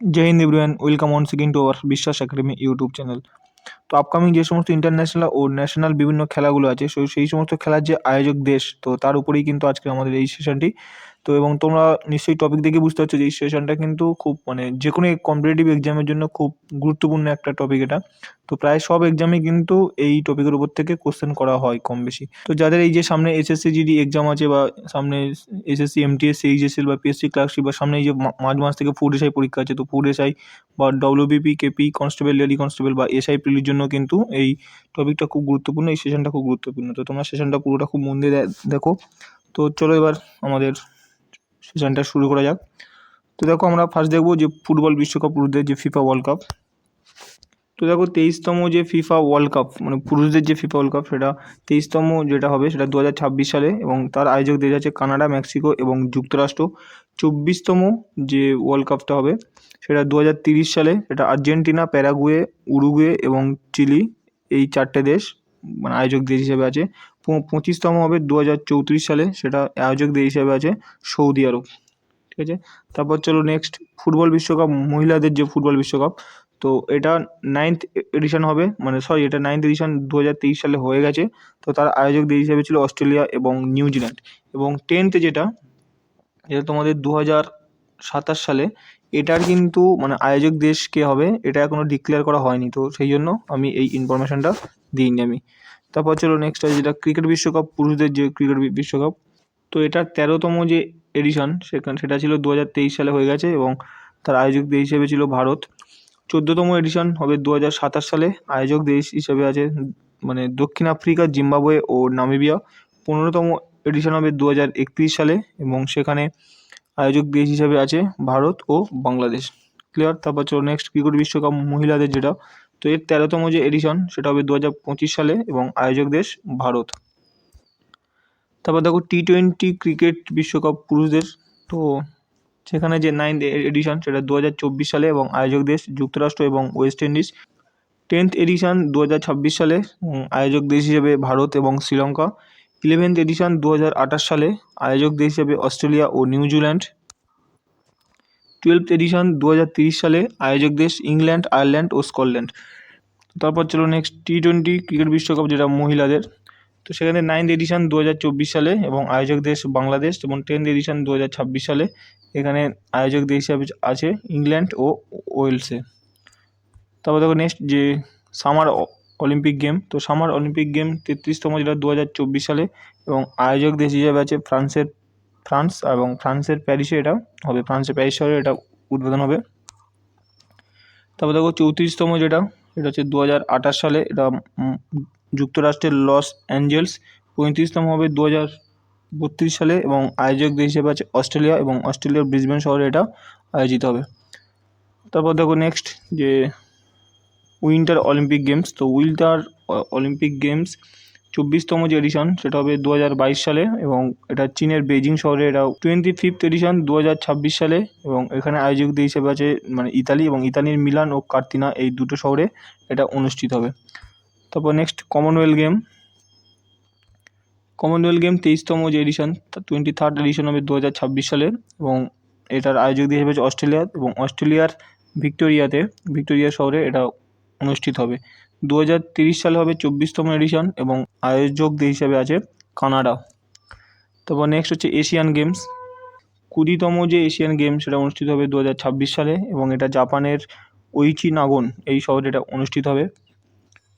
Jai Hind everyone welcome on second to our Biswas academy YouTube channel তো upcoming যে সমস্ত international ও national বিভিন্ন খেলাগুলো আছে, সেই সমস্ত খেলার যে আয়োজক দেশ, তো তার উপরেই কিন্তু আজকে আমাদের এই সেশনটি তো এবং তোমরা নিশ্চয়ই টপিক দেখে বুঝতে পারছ যে এই সেশনটা কিন্তু খুব মানে যে কোনো কম্পিটিটিভ এক্সামের জন্য খুব গুরুত্বপূর্ণ একটা টপিক এটা। তো প্রায় সব এক্সামে কিন্তু এই টপিকের উপর থেকে কোশ্চেন করা হয় কম বেশি। তো যাদের এই যে সামনে এসএসসি জিডি এক্সাম আছে বা সামনে S S C M T S H S L বা পিএসসি ক্লার্কশিপ বা সামনে এই যে মার্চ মাস থেকে ফুড এসআই পরীক্ষা আছে, তো ফুড এসআই বা WBP KP constable lady constable বা এসআই প্রিলির জন্য কিন্তু এই টপিকটা খুব গুরুত্বপূর্ণ, এই সেশনটা খুব গুরুত্বপূর্ণ। তো তোমরা সেশনটা পুরোটা খুব মন দিয়ে দেখো। তো চলো এবার আমাদের সেশনটা শুরু করা যাক। তো দেখো আমরা ফার্স্ট দেখব যে ফুটবল বিশ্বকাপ পুরুষদের যে ফিফা ওয়ার্ল্ড কাপ তো দেখো তেইশতম যে ফিফা ওয়ার্ল্ড কাপ মানে পুরুষদের যে ফিফা ওয়ার্ল্ড কাপ সেটা তেইশতম যেটা হবে সেটা দু হাজার ছাব্বিশ সালে এবং তার আয়োজক দেশ আছে কানাডা, মেক্সিকো এবং যুক্তরাষ্ট্র। চব্বিশতম যে ওয়ার্ল্ড কাপটা হবে সেটা দু সালে, সেটা আর্জেন্টিনা, প্যারাগুয়ে, উরুগুয়ে এবং চিলি এই চারটে দেশ। মানে আয়োজক দেশ হিসেবে আছে। পঁচিশতম হবে দু হাজার চৌত্রিশ সালে, সেটা আয়োজক দেশ হিসেবে আছে সৌদি আরব। ঠিক আছে? তারপর চলো নেক্সট ফুটবল বিশ্বকাপ, মহিলাদের যে ফুটবল বিশ্বকাপ, তো এটা নাইন্থ এডিশন হবে মানে সরি এটা নাইন্থ এডিশন দু হাজার তেইশ সালে হয়ে গেছে। তো তার আয়োজক দেশ হিসেবে ছিল অস্ট্রেলিয়া এবং নিউজিল্যান্ড এবং টেন্থ যেটা যেটা তোমাদের দু সাতাশ সালে, এটার কিন্তু মানে আয়োজক দেশ কে হবে, এটা এখনও ডিক্লেয়ার করা হয়নি। তো সেই জন্য আমি এই ইনফরমেশনটা দিইনি আমি। তারপর চলো নেক্সট আছে যেটা ক্রিকেট বিশ্বকাপ, পুরুষদের যে ক্রিকেট বিশ্বকাপ। তো এটার তেরোতম যে এডিশন সেখানে সেটা ছিল দু হাজার তেইশ সালে হয়ে গেছে এবং তার আয়োজক দেশ হিসেবে ছিল ভারত। চোদ্দোতম এডিশন হবে দু হাজার সাতাশ সালে। আয়োজক দেশ হিসেবে আছে মানে দক্ষিণ আফ্রিকা, জিম্বাবুয়ে ও নামিবিয়া। পনেরোতম এডিশন হবে দু হাজার একত্রিশ সালে এবং সেখানে আয়োজক দেশ হিসেবে আছে ভারত ও বাংলাদেশ। ক্লিয়ার তারপর চলো নেক্সট ক্রিকেট বিশ্বকাপ মহিলাদের যেটা তো এর তেরোতম যে এডিশন সেটা হবে দু হাজার পঁচিশ সালে এবং আয়োজক দেশ ভারত। তারপর দেখো টি টোয়েন্টি ক্রিকেট বিশ্বকাপ পুরুষদের, তো সেখানে যে নাইন্থ এডিশন সেটা দু হাজার চব্বিশ সালে এবং আয়োজক দেশ যুক্তরাষ্ট্র এবং ওয়েস্ট ইন্ডিজ টেন্থ এডিশন দু হাজার ছাব্বিশ সালে আয়োজক দেশ হিসেবে ভারত এবং শ্রীলঙ্কা। ইলেভেন্থ এডিশন দু হাজার আঠাশ সালে, আয়োজক দেশ হিসেবে অস্ট্রেলিয়া ও নিউজিল্যান্ড। টুয়েলভ এডিশন দু সালে আয়োজক দেশ ইংল্যান্ড, আয়ারল্যান্ড ও স্কটল্যান্ড। তারপর চলো নেক্সট টি টোয়েন্টি ক্রিকেট বিশ্বকাপ যেটা মহিলাদের। তো সেখানে নাইন্থ এডিশন দু হাজার চব্বিশ সালে এবং আয়োজক দেশ বাংলাদেশ এবং টেন্থ এডিশন দু হাজার ছাব্বিশ সালে এখানে আয়োজক দেশ হিসাবে আছে ইংল্যান্ড ও ওয়েলসে। তারপর দেখো নেক্সট যে সামার অলিম্পিক গেম তো সামার অলিম্পিক গেম তেত্রিশতম যেটা দু হাজার চব্বিশ সালে এবং আয়োজক দেশ হিসাবে আছে ফ্রান্সের ফ্রান্স এবং ফ্রান্সের প্যারিসে এটা হবে। ফ্রান্সের প্যারিস শহরে এটা উদ্বোধন হবে। তারপর দেখো চৌত্রিশতম যেটা, এটা হচ্ছে দু হাজার আঠাশ সালে এটা যুক্তরাষ্ট্রের লস অ্যাঞ্জেলস। পঁয়ত্রিশতম হবে দু বত্রিশ সালে এবং আয়োজক দেশ হিসেবে আছে অস্ট্রেলিয়া এবং অস্ট্রেলিয়ার ব্রিসবেন শহরে এটা আয়োজিত হবে। তারপর দেখো নেক্সট যে উইন্টার অলিম্পিক গেমস। তো উইন্টার অলিম্পিক গেমস চব্বিশতম যে এডিশন সেটা হবে দু হাজার বাইশ সালে এবং এটা চীনের বেজিং শহরে, এটা টোয়েন্টি ফিফথ এডিশন দু হাজার ছাব্বিশ সালে এবং এখানে আয়োজক দেশ হিসেবে আছে মানে ইতালি এবং ইতালির মিলান ও কার্তিনা এই দুটো শহরে এটা অনুষ্ঠিত হবে। তারপর next Commonwealth game Commonwealth game তেইশতম যে এডিশন টোয়েন্টি থার্ড এডিশন হবে দু হাজার ছাব্বিশ সালে এবং এটার আয়োজক হিসেবে আছে অস্ট্রেলিয়া এবং অস্ট্রেলিয়ার ভিক্টোরিয়াতে, ভিক্টোরিয়া শহরে এটা অনুষ্ঠিত হবে। দু সালে হবে চব্বিশতম এডিশন এবং আয়োজক হিসেবে আছে কানাডা। তারপর নেক্সট হচ্ছে এশিয়ান গেমস কুড়িতম যে এশিয়ান গেম সেটা অনুষ্ঠিত হবে দু হাজার ছাব্বিশ সালে এবং এটা জাপানের ওইচি নাগন এই শহরে এটা অনুষ্ঠিত হবে।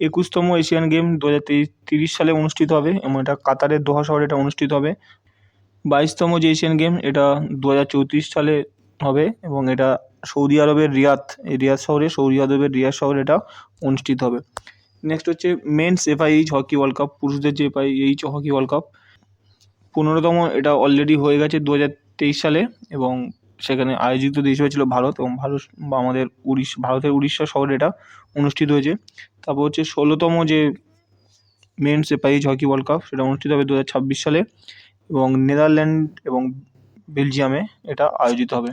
একুশতম এশিয়ান গেম দু সালে অনুষ্ঠিত হবে এবং এটা কাতারের দোহা শহরে এটা অনুষ্ঠিত হবে। বাইশতম যে এশিয়ান গেম এটা দু হাজার চৌত্রিশ সালে হবে এবং এটা সৌদি আরবের রিয়াদ রিয়াদ শহরে, সৌদি আরবের রিয়াদ শহরে এটা অনুষ্ঠিত হবে। নেক্সট হচ্ছে men's FIH hockey world cup পুরুষদের যে এফআইএইচ হকি ওয়ার্ল্ড কাপ পনেরোতম এটা অলরেডি হয়ে গেছে দু হাজার তেইশ সালে এবং সেখানে আয়োজিত দেশ হয়েছিল ভারত এবং ভারত বা আমাদের উড়িষ্যা, ভারতের উড়িষ্যা শহরে এটা অনুষ্ঠিত হয়েছে। তারপর হচ্ছে ষোলোতম যে men's FIH hockey world cup সেটা অনুষ্ঠিত হবে দু হাজার ছাব্বিশ সালে এবং নেদারল্যান্ড এবং বেলজিয়ামে এটা আয়োজিত হবে।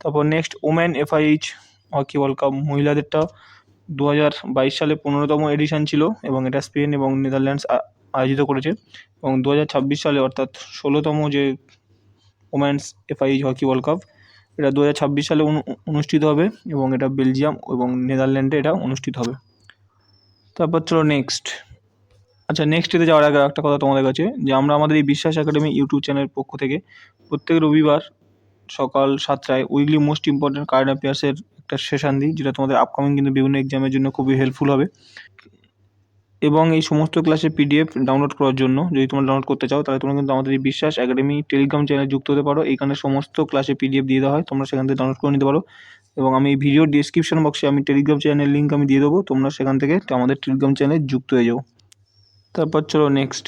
তারপর next woman FIH hockey world cup মহিলাদেরটা দু হাজার বাইশ সালে পনেরোতম এডিশন ছিল এবং এটা স্পেন এবং নেদারল্যান্ডস আয়োজিত করেছে। এবং দু হাজার ছাব্বিশ সালে অর্থাৎ ষোলোতম যে women's FIH hockey world cup এটা দু হাজার ছাব্বিশ সালে অনু- অনুষ্ঠিত হবে এবং এটা বেলজিয়াম এবং নেদারল্যান্ডে এটা অনুষ্ঠিত হবে। তারপর চলো নেক্সট আচ্ছা নেক্সট এতে যাওয়ার আগে একটা কথা তোমাদের কাছে, যে আমরা আমাদের এই বিশ্বাস একাডেমি ইউটিউব চ্যানেলের পক্ষ থেকে প্রত্যেক রবিবার সকাল সাতটায় উইকলি মোস্ট ইম্পর্ট্যান্ট কারেন্ট অ্যাফেয়ার্সের একটা সেশন দিই, যেটা তোমাদের আপকামিং কিন্তু বিভিন্ন এক্সামের জন্য খুবই হেল্পফুল হবে। এবং এই সমস্ত ক্লাসের পিডিএফ ডাউনলোড করার জন্য, যদি তোমরা ডাউনলোড করতে চাও, তাহলে তোমরা কিন্তু আমাদের এই বিশ্বাস একাডেমি টেলিগ্রাম চ্যানেলে যুক্ত হতে পারো। এখানে সমস্ত ক্লাসের পিডিএফ দিয়ে দেওয়া হয়, তোমরা সেখান থেকে ডাউনলোড করে নিতে পারো। এবং আমি এই ভিডিও ডিসক্রিপশন বক্সে আমি টেলিগ্রাম চ্যানেলের লিঙ্ক আমি দিয়ে দেবো, তোমরা সেখান থেকে আমাদের টেলিগ্রাম চ্যানেলে যুক্ত হয়ে যাও। তারপর চলো নেক্সট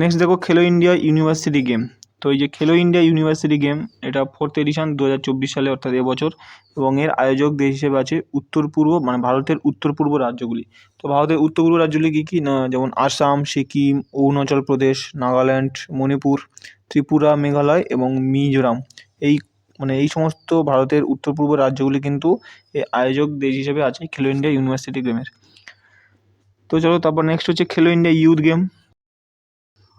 নেক্সট দেখো খেলো ইন্ডিয়া ইউনিভার্সিটি গেম তো এই যে খেলো ইন্ডিয়া ইউনিভার্সিটি গেম, এটা ফোর্থ এডিশন দু হাজার চব্বিশ সালে, অর্থাৎ এবছর। এবং এর আয়োজক দেশ হিসেবে আছে উত্তর পূর্ব মানে ভারতের উত্তর পূর্ব রাজ্যগুলি। তো ভারতের উত্তর পূর্ব রাজ্যগুলি কী কী? না, যেমন আসাম, সিকিম, অরুণাচল প্রদেশ, নাগাল্যান্ড, মণিপুর, ত্রিপুরা, মেঘালয় এবং মিজোরাম। এই মানে এই সমস্ত ভারতের উত্তর পূর্ব রাজ্যগুলি কিন্তু আয়োজক দেশ হিসেবে আছে খেলো ইন্ডিয়া ইউনিভার্সিটি গেমের। তো চলো, তারপর নেক্সট হচ্ছে খেলো ইন্ডিয়া ইউথ গেম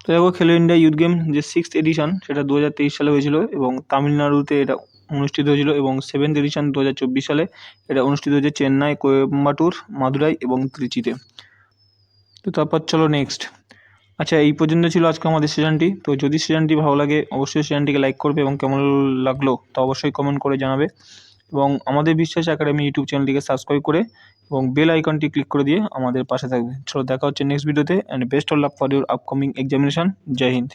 তো দেখো খেলো ইন্ডিয়া ইউথ গেম যে সিক্সথ এডিশন সেটা দু হাজার তেইশ সালে হয়েছিল এবং তামিলনাড়ুতে এটা অনুষ্ঠিত হয়েছিল এবং সেভেন্থ এডিশন দু হাজার চব্বিশ সালে এটা অনুষ্ঠিত হয়েছে চেন্নাই, কোয়েম্বাটুর, মাদুরাই এবং ত্রিচিতে। তো তারপর চলো নেক্সট আচ্ছা এই পর্যন্ত ছিল আজকে আমাদের সেশনটি তো যদি সেশনটি ভালো লাগে, অবশ্যই সেশনটিকে লাইক করবে এবং কেমন লাগল তা অবশ্যই কমেন্ট করে জানাবে। এবং আমাদের বিশ্বাস একাডেমি ইউটিউব চ্যানেলটিকে সাবস্ক্রাইব করে এবং বেল আইকনটি ক্লিক করে দিয়ে আমাদের পাশে থাকবে। চলো দেখা হচ্ছে নেক্সট ভিডিওতে and best of love for your upcoming examination Jai Hind.